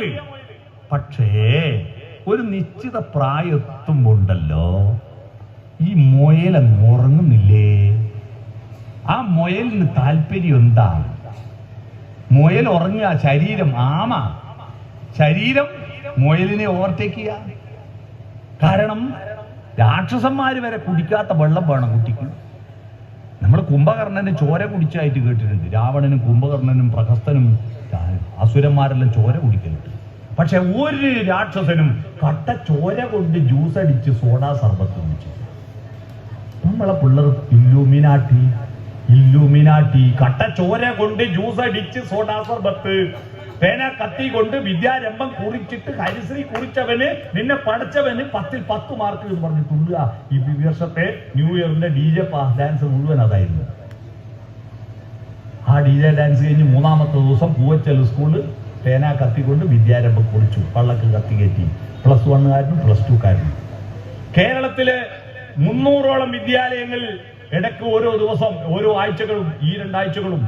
മുയൽ പക്ഷേ ഒരു നിശ്ചിത പ്രായത്തുമ്പോണ്ടല്ലോ ഈ മുയലങ്ങ് ഉറങ്ങുന്നില്ലേ? ആ മുയലിന് താല്പര്യം എന്താ മുയൽ ഉറങ്ങുക ശരീരം ആമ. ശരീരം മുയലിനെ ഓവർടേക്ക് ചെയ്യാൻ കാരണം രാക്ഷസന്മാര് വരെ കുടിക്കാത്ത വെള്ളം വേണം കുട്ടിക്ക്. നമ്മൾ കുംഭകർണന് ചോര കുടിച്ചായിട്ട് കേട്ടിട്ടുണ്ട്. രാവണനും കുംഭകർണനും പ്രഹസ്തനും അസുരന്മാരെല്ലാം ചോര കുടിക്കലുണ്ട് പക്ഷെ ഒരു രാക്ഷസനും കട്ട ചോര കൊണ്ട് ജ്യൂസ് അടിച്ച് സോഡാ സർബത്ത് കുടിച്ചു. നമ്മളെ പിള്ളേർ ഇല്ലുമിനാട്ടി ഇല്ലുമിനാട്ടി. കട്ട ചോര കൊണ്ട് ജ്യൂസ് അടിച്ച് സോഡാ സർബത്ത്. പേന കത്തി കൊണ്ട് വിദ്യാരംഭം കുറിച്ചിട്ട് ഹരിശ്രീ കുറിച്ചവന് നിന്നെ പഠിച്ചവന് പത്തിൽ പത്ത് മാർക്ക് എന്ന് പറഞ്ഞിട്ടുള്ള ഈ വർഷത്തെ ന്യൂ ഇയറിന്റെ ഡി ജെ ഡാൻസ് മുഴുവൻ അതായിരുന്നു. ആ ഡി ജെ ഡാൻസ് കഴിഞ്ഞ് മൂന്നാമത്തെ ദിവസം പൂവച്ചൽ സ്കൂളിൽ പേന കത്തിക്കൊണ്ട് വിദ്യാരംഭം കുറിച്ചു. പള്ളക്ക് കത്തി കയറ്റി. പ്ലസ് വണ്ണുകാരനും പ്ലസ് ടുക്കാരനും കേരളത്തിലെ മുന്നൂറോളം വിദ്യാലയങ്ങളിൽ ഇടയ്ക്ക് ഓരോ ദിവസം ഓരോ ആഴ്ചകളും ഈ രണ്ടാഴ്ചകളും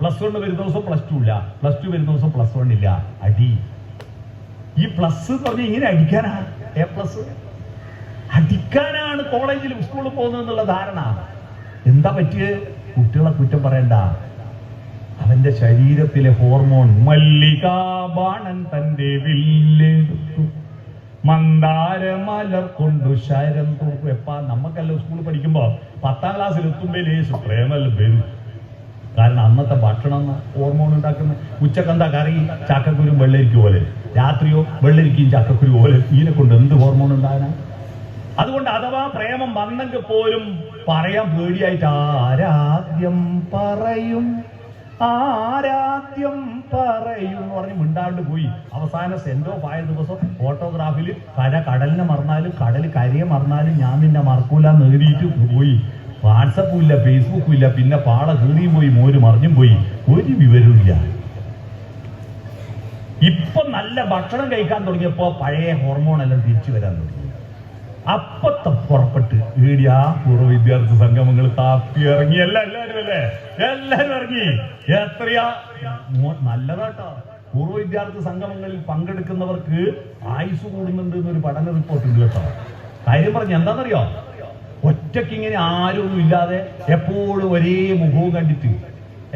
പ്ലസ് വൺ വരുന്ന ദിവസം പ്ലസ് ടു ഇല്ല. പ്ലസ് ടു വരുന്ന ദിവസം പ്ലസ് വൺ ഇല്ല. അടി. ഈ പ്ലസ് എന്ന് പറഞ്ഞ ഇങ്ങനെ അടിക്കാനാ എ പ്ലസ്? അടിക്കാനാണ് കോളേജിൽ സ്കൂളിൽ പോകുന്നത് എന്നുള്ള ധാരണ. എന്താ പറ്റിയത് കുട്ടികളെ കുറ്റം പറയണ്ട. അവന്റെ ശരീരത്തിലെ ഹോർമോൺ മല്ലികാബാണൻ തന്റെ വില്ലെടുത്തു. മന്ദാരമലർ കൊണ്ടു ശരം തൂക്കും എപ്പാ നമുക്കെല്ലാം സ്കൂളിൽ പഠിക്കുമ്പോ പത്താം ക്ലാസ്സിൽ എത്തുമ്പോലേ പ്രേമല്ല വരും. കാരണം അന്നത്തെ ഭക്ഷണം ഹോർമോൺ ഉണ്ടാക്കുന്ന ഉച്ചക്കെന്താ കറി? ചക്കക്കുരും വെള്ളരിക്കും പോലെ രാത്രിയോ വെള്ളരിക്കും ചക്കക്കുരു പോലെ ഇതിനെ കൊണ്ട് എന്ത് ഹോർമോൺ ഉണ്ടാകാനാ? അതുകൊണ്ട് അഥവാ പ്രേമം വന്നെങ്കിൽ പോലും പറയാൻ പേടിയായിട്ട് ആരാദ്യം പറയും? ആരാദ്യം പറയും എന്ന് പറഞ്ഞ് മിണ്ടാണ്ട് പോയി. അവസാന സെന്റ് ഓഫ് ആയ ദിവസം ഫോട്ടോഗ്രാഫിൽ കര കടലിനെ മറന്നാലും കടൽ കരയെ മറന്നാലും ഞാൻ നിന്നെ മറക്കൂല നേടിയിട്ട് പോയി. വാട്സപ്പും ഇല്ല ഫേസ്ബുക്കും ഇല്ല പിന്നെ പാള കീറിയും പോയി മോര് മറിഞ്ഞും പോയി. ഒരു വിവരവും ഇല്ല. ഇപ്പൊ നല്ല ഭക്ഷണം കഴിക്കാൻ തുടങ്ങിയപ്പോ പഴയ ഹോർമോൺ എല്ലാം തിരിച്ചു വരാൻ തുടങ്ങി. അപ്പത്തെ പുറപ്പെട്ട് ഈടിയാ പൂർവ വിദ്യാർത്ഥി സംഗമങ്ങൾ താപ്പി ഇറങ്ങി. എല്ലാം എല്ലാരും അല്ലേ എല്ലാരും ഇറങ്ങി. എത്രയാ? നല്ലതാട്ടോ. പൂർവ വിദ്യാർത്ഥി സംഗമങ്ങളിൽ പങ്കെടുക്കുന്നവർക്ക് ആയുസ് കൂടുന്നുണ്ട് എന്നൊരു പഠന റിപ്പോർട്ട് ഉണ്ട് കേട്ടോ. കാര്യം പറഞ്ഞ എന്താണെന്നറിയോ? ഒറ്റയ്ക്ക് ഇങ്ങനെ ആരൊന്നും ഇല്ലാതെ എപ്പോഴും ഒരേ മുഖവും കണ്ടിട്ട്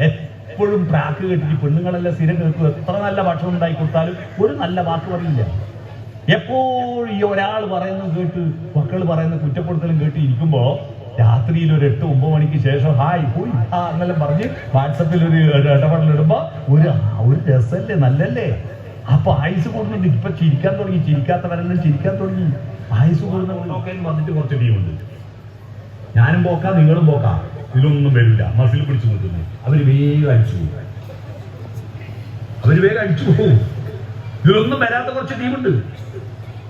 എപ്പോഴും ട്രാക്ക് കെട്ടിട്ട് പെണ്ണുങ്ങളെല്ലാം സ്ഥിരം കേൾക്കും എത്ര നല്ല ഭക്ഷണം ഉണ്ടാക്കി കൊടുത്താലും ഒരു നല്ല വാക്ക് പറയില്ല. എപ്പോഴും ഈ ഒരാൾ പറയുന്നത് കേട്ട് മക്കൾ പറയുന്ന കുറ്റപ്പെടുത്തലും കേട്ട് ഇരിക്കുമ്പോ രാത്രിയിൽ ഒരു എട്ട് ഒമ്പത് മണിക്ക് ശേഷം ഹായ് പോയി ആ എന്നെല്ലാം പറഞ്ഞ് വാട്സപ്പിൽ ഒരു ഇടപെടലിടുമ്പോ ഒരു ഒരു രസല്ലേ നല്ലല്ലേ? അപ്പൊ ആയുസ് കൂടുന്നുണ്ട്. ഇപ്പൊ ചിരിക്കാൻ തുടങ്ങി ചിരിക്കാത്തവരെല്ലാം ചിരിക്കാൻ തുടങ്ങി. ആയുസ് കൂടുന്നവരൊക്കെ വന്നിട്ട് കുറച്ച് ടീമുണ്ട്. ഞാനും പോക്കാം നിങ്ങളും പോക്കാം. ഇതിലൊന്നും വരില്ല. മസിൽ പിടിച്ചു നിൽക്കുന്നു. അവർ വേഗം അടിച്ചു പോകും. അവർ വേഗം അടിച്ചു പോകും. ഇതിലൊന്നും വരാത്ത കുറച്ച് ടീമുണ്ട്.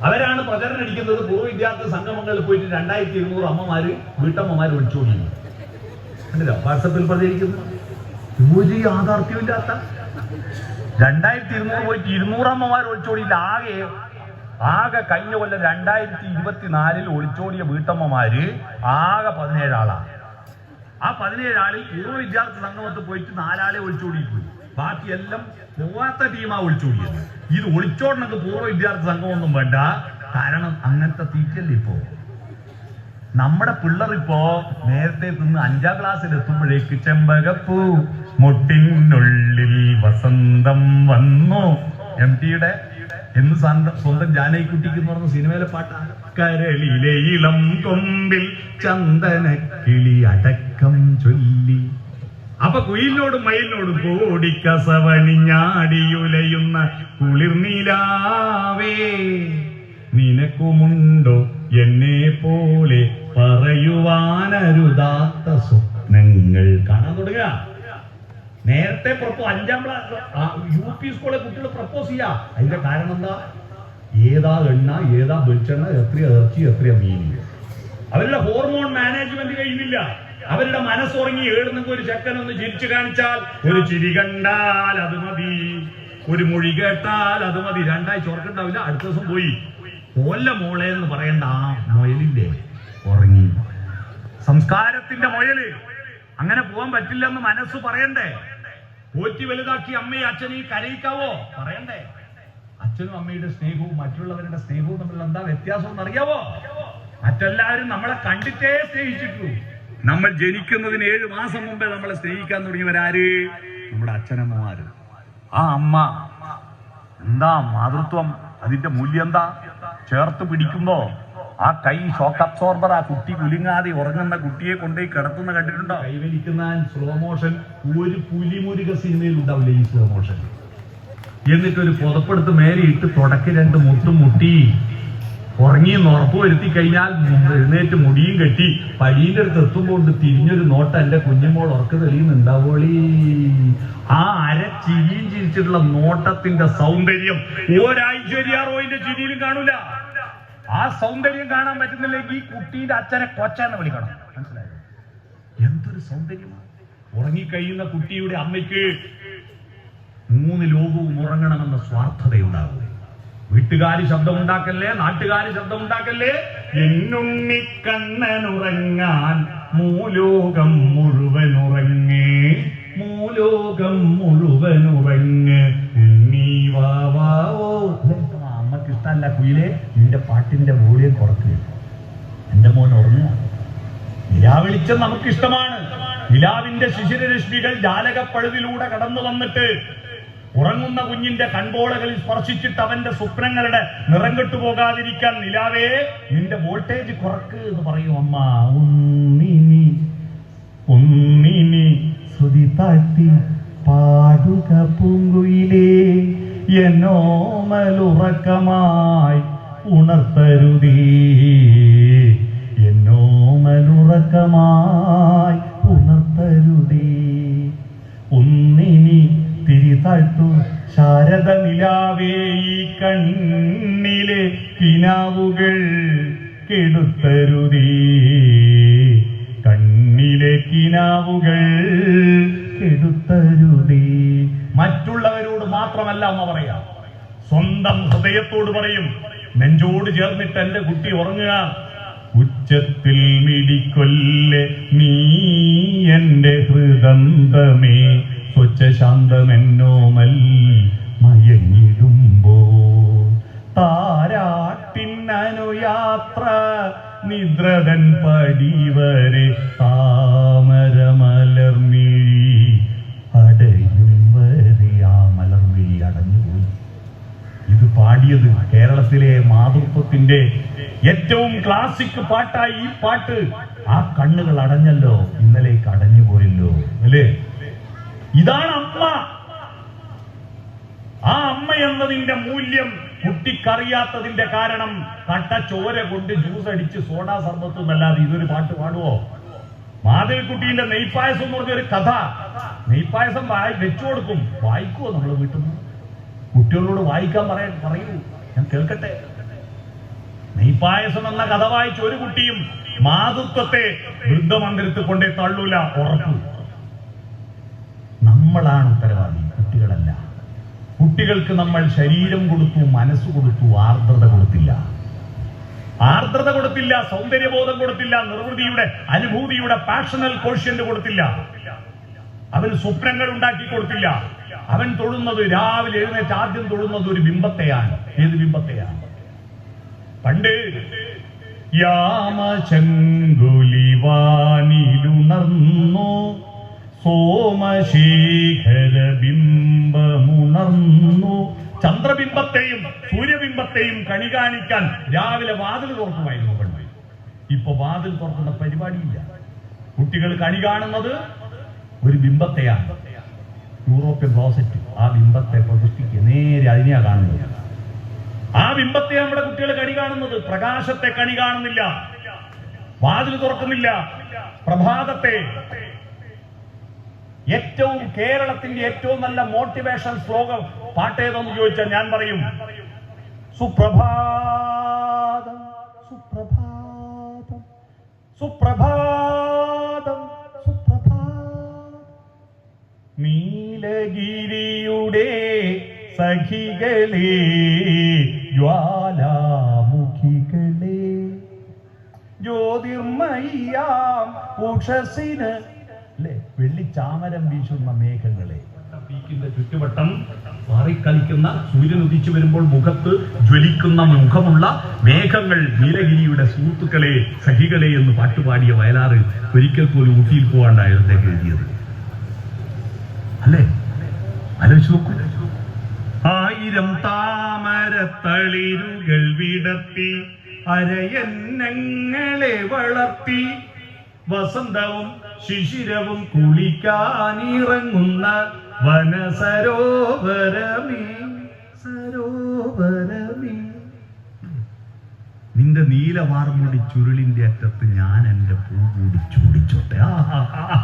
അവരാണ് പ്രചരണം അടിക്കുന്നത് പൂർവ വിദ്യാർത്ഥി സംഗമങ്ങളിൽ പോയിട്ട് രണ്ടായിരത്തി ഇരുന്നൂറ് അമ്മമാര് വീട്ടമ്മമാര് ഒളിച്ചോടി കണ്ടില്ല? വാട്സപ്പിൽ പ്രചരിക്കുന്നു ഒരു യാഥാർത്ഥ്യമില്ലാത്ത രണ്ടായിരത്തി ഇരുന്നൂറ് പോയിട്ട് ഇരുന്നൂറ് അമ്മമാർ ഒളിച്ചോടിയില്ല ആകെ ആകെ കഴിഞ്ഞ കൊല്ലം രണ്ടായിരത്തി ഇരുപത്തിനാലിൽ ഒളിച്ചോടിയ വീട്ടമ്മമാര് ആകെ പതിനേഴാളാണ് ആ പതിനേഴാളിൽ പൂർവ വിദ്യാർത്ഥി സംഗമത്തിൽ പോയിട്ട് നാലാളെ ഒളിച്ചോടി പോയി ബാക്കിയെല്ലാം പോവാത്ത ടീമാ ഒളിച്ചോടിയത്. ഇത് ഒളിച്ചോടണമെങ്കിൽ പൂർവ വിദ്യാർത്ഥി സംഘമൊന്നും വേണ്ട. കാരണം അങ്ങനത്തെ തീറ്റല്ലേ ഇപ്പോ. നമ്മുടെ പിള്ളേർ ഇപ്പോ നേരത്തെ നിന്ന് അഞ്ചാം ക്ലാസ്സിൽ എത്തുമ്പോഴേക്ക് ചെമ്പകപ്പൂ മുട്ടിനുള്ളിൽ വസന്തം വന്നു. എം ടിയുടെ എന്ന് സ്വന്തം സ്വന്തം ജാനകിക്കുട്ടിക്ക് എന്ന് പറഞ്ഞ സിനിമയിലെ പാട്ടാണ്. കരളിലെ ഇളം കൊമ്പിൽ ചന്ദന കിളി അടക്കം ചൊല്ലി. അപ്പൊ കുയിലിനോടും മയിലിനോടും കോടിക്കസവണിഞ്ഞാടിയുലയുന്ന കുളിർനീലാവേ. നിനക്കുമുണ്ടോ എന്നെ പോലെ പറയുവാനരുതാത്ത സ്വപ്നങ്ങൾ? കാണാൻ തുടങ്ങുക. നേരത്തെ പ്രപ്പോ അഞ്ചാം ക്ലാസ് യു പി സ്കൂളിലെ കുട്ടികൾ പ്രപ്പോസ് ചെയ്യാ. അതിന്റെ കാരണം എന്താ? ഏതാ എണ്ണ ഏതാ വെളിച്ചെണ്ണ എത്രയാ ഇറച്ചി എത്രയാ മീൻ? അവരുടെ ഹോർമോൺ മാനേജ്മെന്റ് കഴിയുന്നില്ല അവരുടെ മനസ്സുറങ്ങി ഏടുന്നെങ്കിൽ ഒരു ചെക്കൻ ഒന്ന് ചിരിച്ചു കാണിച്ചാൽ ഒരു ചിരി കണ്ടാൽ അത് മതി. ഒരു മൊഴി കേട്ടാൽ അത് മതി. രണ്ടാഴ്ച ഉറക്കുണ്ടാവില്ല അടുത്ത ദിവസം പോയി. കൊല്ല മോളെ എന്ന് പറയണ്ട. ആ മൊയലിന്റെ ഉറങ്ങി. സംസ്കാരത്തിന്റെ മൊയൽ അങ്ങനെ പോകാൻ പറ്റില്ലെന്ന് മനസ്സ് പറയണ്ടേ? പോറ്റി വലുതാക്കി അമ്മയും അച്ഛനെ കരയിക്കാവോ? പറയണ്ടേ? അച്ഛനും അമ്മയുടെ സ്നേഹവും മറ്റുള്ളവരുടെ സ്നേഹവും തമ്മിൽ എന്താ വ്യത്യാസം എന്ന് അറിയാവോ മറ്റെല്ലാവരും നമ്മളെ കണ്ടിട്ടേ സ്നേഹിച്ചിട്ടു നമ്മൾ ജനിക്കുന്നതിന് ഏഴ് മാസം മുമ്പേ നമ്മളെ സ്നേഹിക്കാൻ തുടങ്ങിയവരാര്? നമ്മുടെ അച്ഛനമ്മമാര്. ആ അമ്മ എന്താ മാതൃത്വം? അതിന്റെ മൂല്യം എന്താ ചേർത്ത് പിടിക്കുമ്പോ ആ കൈ ഷോക്ക് അബ്സോർബർ ആ കുട്ടി കുലുങ്ങാതെ ഉറങ്ങുന്ന കുട്ടിയെ കൊണ്ടുപോയി കിടത്തുന്ന കണ്ടിട്ടുണ്ടോ? കൈവരിക്കുന്ന സ്ലോ മോഷൻ ഒരു പുലിമുരുക സിനിമയിൽ ഉണ്ടാവില്ല ഈ സ്ലോ മോഷൻ എന്നിട്ടൊരു പുതപ്പെടുത്ത് മേലെ ഇട്ട് തുടക്കി രണ്ട് മുട്ടും മുട്ടി. ഉറങ്ങി ഉറപ്പ് വരുത്തി കഴിഞ്ഞാൽ എഴുന്നേറ്റ് മുടിയും കെട്ടി പഴീന്റെ അടുത്ത് എത്തുമ്പോൾ തിരിഞ്ഞൊരു നോട്ട് എന്റെ കുഞ്ഞുമോൾ ഉറക്ക് തെളിയുന്നുണ്ടാവോളി ആ അര ചിരിയും ചിരിച്ചിട്ടുള്ള നോട്ടത്തിന്റെ സൗന്ദര്യം ഒരൈശ്വര്യ റോയിന്റെ ചിരിയിലും കാണൂല. ആ സൗന്ദര്യം കാണാൻ പറ്റുന്നില്ലെങ്കിൽ ഈ കുട്ടീന്റെ അച്ഛനെ കൊച്ചെന്ന് വിളിക്കണം. മനസ്സിലായോ? എന്തൊരു സൗന്ദര്യമാണ് ഉറങ്ങിക്കഴിയുന്ന കുട്ടിയുടെ അമ്മയ്ക്ക് മൂന്ന് ലോകവും ഉറങ്ങണമെന്ന സ്വാർത്ഥതയുണ്ടാകും ഉണ്ടാക്കല്ലേ നാട്ടുകാർ ശബ്ദം ഉണ്ടാക്കല്ലേ എന്നുണ്ണിക്കണ്ണനുറങ്ങാൻ മൂലോകം മുഴുവൻ ഉറങ്ങേ മൂലോകം മുഴുവൻ ഉറങ്ങ് വാവാവോ അമ്മയ്ക്ക് ഇഷ്ടമല്ല കുയിലെ. നിന്റെ പാട്ടിന്റെ വോളിയം കുറക്കുക എന്റെ മോൻ ഉറങ്ങുക നിലാവെളിച്ചം നമുക്ക് ഇഷ്ടമാണ് നിലാവിന്റെ ശിശിരരശ്മികൾ ജാലകപ്പഴുതിലൂടെ കടന്നു വന്നിട്ട് ഉറങ്ങുന്ന കുഞ്ഞിന്റെ കൺപോളകളിൽ സ്പർശിച്ചിട്ട് അവന്റെ സ്വപ്നങ്ങളുടെ നിറം കെട്ടു പോകാതിരിക്കാൻ നിലാവേ നിന്റെ വോൾട്ടേജ് കുറക്ക് എന്ന് പറയും അമ്മ ഉണ്ണിനി ഉണ്ണിനി ശ്രുതി താഴ്ത്തി പാടുക പൂങ്കുയിലേ എന്നോമലുറക്കമായി ഉണർത്തരുതീ. എന്നോമലുറക്കമായി ഉണർത്തരുതീ. ഒന്നിനി തിരിതാഴ്ത്തു ശാരദ നിലാവേ ഈ കണ്ണിലെ കിനാവുകൾ കെടുത്തരുതീ. കണ്ണിലെ കിനാവുകൾ കെടുത്തരുതീ. മറ്റുള്ളവരോട് മാത്രമല്ല അമ്മ പറയാ. സ്വന്തം ഹൃദയത്തോട് പറയും. നെഞ്ചോട് ചേർന്നിട്ട് എന്റെ കുട്ടി ഉറങ്ങുക. ഉച്ചത്തിൽ മിടിക്കൊല്ലെ നീ എന്റെ ഹൃദന്തമേ. ശാന്തമെന്നോമൽ മയങ്ങിടുമ്പോ. താരാട്ടിന്നനുയാത്ര നിദ്രതൻ പടിവരെ താമരമലർമിഴി അടയും വരെ ആ മലർമിഴി അടഞ്ഞുപോയി. ഇത് പാടിയത് കേരളത്തിലെ മാതൃത്വത്തിന്റെ ഏറ്റവും ക്ലാസിക് പാട്ടായി ഈ പാട്ട്. ആ കണ്ണുകൾ അടഞ്ഞല്ലോ ഇന്നലേക്ക് അടഞ്ഞു പോയല്ലോ അല്ലേ? ഇതാണ് അമ്മ. ആ അമ്മ എന്നതിന്റെ മൂല്യം കുട്ടിക്കറിയാത്തതിന്റെ കാരണം കട്ട ചോര കൊണ്ട് ജ്യൂസ് അടിച്ച് സോഡാ സർബത്ത് എന്നല്ലാതെ ഇതൊരു പാട്ട് പാടുവോ? മാധവിക്കുട്ടിയിലെ നെയ്പായസം എന്ന് പറഞ്ഞൊരു കഥ. നെയ്പായസം വായി വെച്ചു കൊടുക്കും. വായിക്കുവോ നമ്മൾ വീട്ടിൽ നിന്ന്? കുട്ടികളോട് വായിക്കാൻ പറയാൻ പറയൂ. ഞാൻ കേൾക്കട്ടെ. നെയ്പായസം എന്ന കഥ വായിച്ച ഒരു കുട്ടിയും മാതൃത്വത്തെ വൃദ്ധമന്ദിരത്തിൽ കൊണ്ടേ തള്ളൂല ഉറപ്പു. നമ്മളാണ് ഉത്തരവാദി കുട്ടികളല്ല. കുട്ടികൾക്ക് നമ്മൾ ശരീരം കൊടുത്തു മനസ്സ് കൊടുത്തു ആർദ്രത കൊടുത്തില്ല. ആർദ്രത കൊടുത്തില്ല സൗന്ദര്യബോധം കൊടുത്തില്ല നിർവൃതിയുടെ അനുഭൂതിയുടെ പാഷണൽ കോഷ്യന്റ് കൊടുത്തില്ല. അവന് സ്വപ്നങ്ങൾ ഉണ്ടാക്കി കൊടുത്തില്ല. അവൻ തൊഴുന്നത് രാവിലെ എഴുന്നേറ്റ് ആദ്യം തൊഴുന്നത് ഒരു ബിംബത്തെയാണ്. ഏത് ബിംബത്തെയാണ്? പണ്ട് യാമശങ്കുലിവാനിലുണർന്നു സോമശേഖര ബിംബമുണർന്നു ചന്ദ്രബിംബത്തെയും സൂര്യബിംബത്തെയും കണി കാണിക്കാൻ രാവിലെ വാതിൽ തുറക്കുമായിരുന്നു പണ്ട് ഇപ്പൊ വാതിൽ തുറക്കുന്ന പരിപാടിയില്ല. കുട്ടികൾ കണി കാണുന്നത് ഒരു ബിംബത്തെയാണ്. യൂറോപ്യൻ ക്ലോസറ്റ് ആ ബിംബത്തെ പ്രതിഷ്ഠിക്കുക നേരെ അതിനെയാ കാണുന്നത്. ആ ബിംബത്തെ നമ്മുടെ കുട്ടികൾ കണി കാണുന്നത്. പ്രകാശത്തെ കണി കാണുന്നില്ല. വാതിൽ തുറക്കുന്നില്ല. പ്രഭാതത്തെ ഏറ്റവും കേരളത്തിന്റെ ഏറ്റവും നല്ല മോട്ടിവേഷൻ ശ്ലോകം പാട്ടേതെന്ന് ചോദിച്ചാൽ ഞാൻ പറയും. സുപ്രഭാതം സുപ്രഭാതം സുപ്രഭാതം സുപ്രഭാതം. നീലഗിരിയുടെ സഖികളെ ജ്വാലാമുഖികളെ. ജ്യോതിർമയ്യാം ഉഷസിന് വെള്ളിച്ചാമരം വീശുന്ന മേഘങ്ങളെ. ചുറ്റുവട്ടം മാറിക്കളിക്കുന്ന സൂര്യൻ ഉദിച്ചു വരുമ്പോൾ മുഖത്ത് ജ്വലിക്കുന്ന മുഖമുള്ള മേഘങ്ങൾ നീലഗിരിയുടെ സുഹൃത്തുക്കളെ സഖികളെ എന്ന് പാട്ടുപാടിയ വയലാറ് ഒരിക്കൽ പോലും ഊട്ടിയിൽ പോകാണ്ടായിരുന്നേക്ക് എഴുതിയത്. അല്ലേ? ആലോചിച്ച് ആയിരം ആയിരം താമരത്തളിരുകൾ വിടർത്തി അരയന്നങ്ങളെ വളർത്തി വസന്തവും ശിശിരവും കുളിക്കാനിറങ്ങുന്ന വനസരോവരമേ സരോവരമേ. നിന്റെ നീലവാർമുടി ചുരുളിന്റെ അറ്റത്ത് ഞാൻ എന്റെ പൂ കൂടി ചൂടിച്ചോട്ടെ. ആ, ആ, ആ,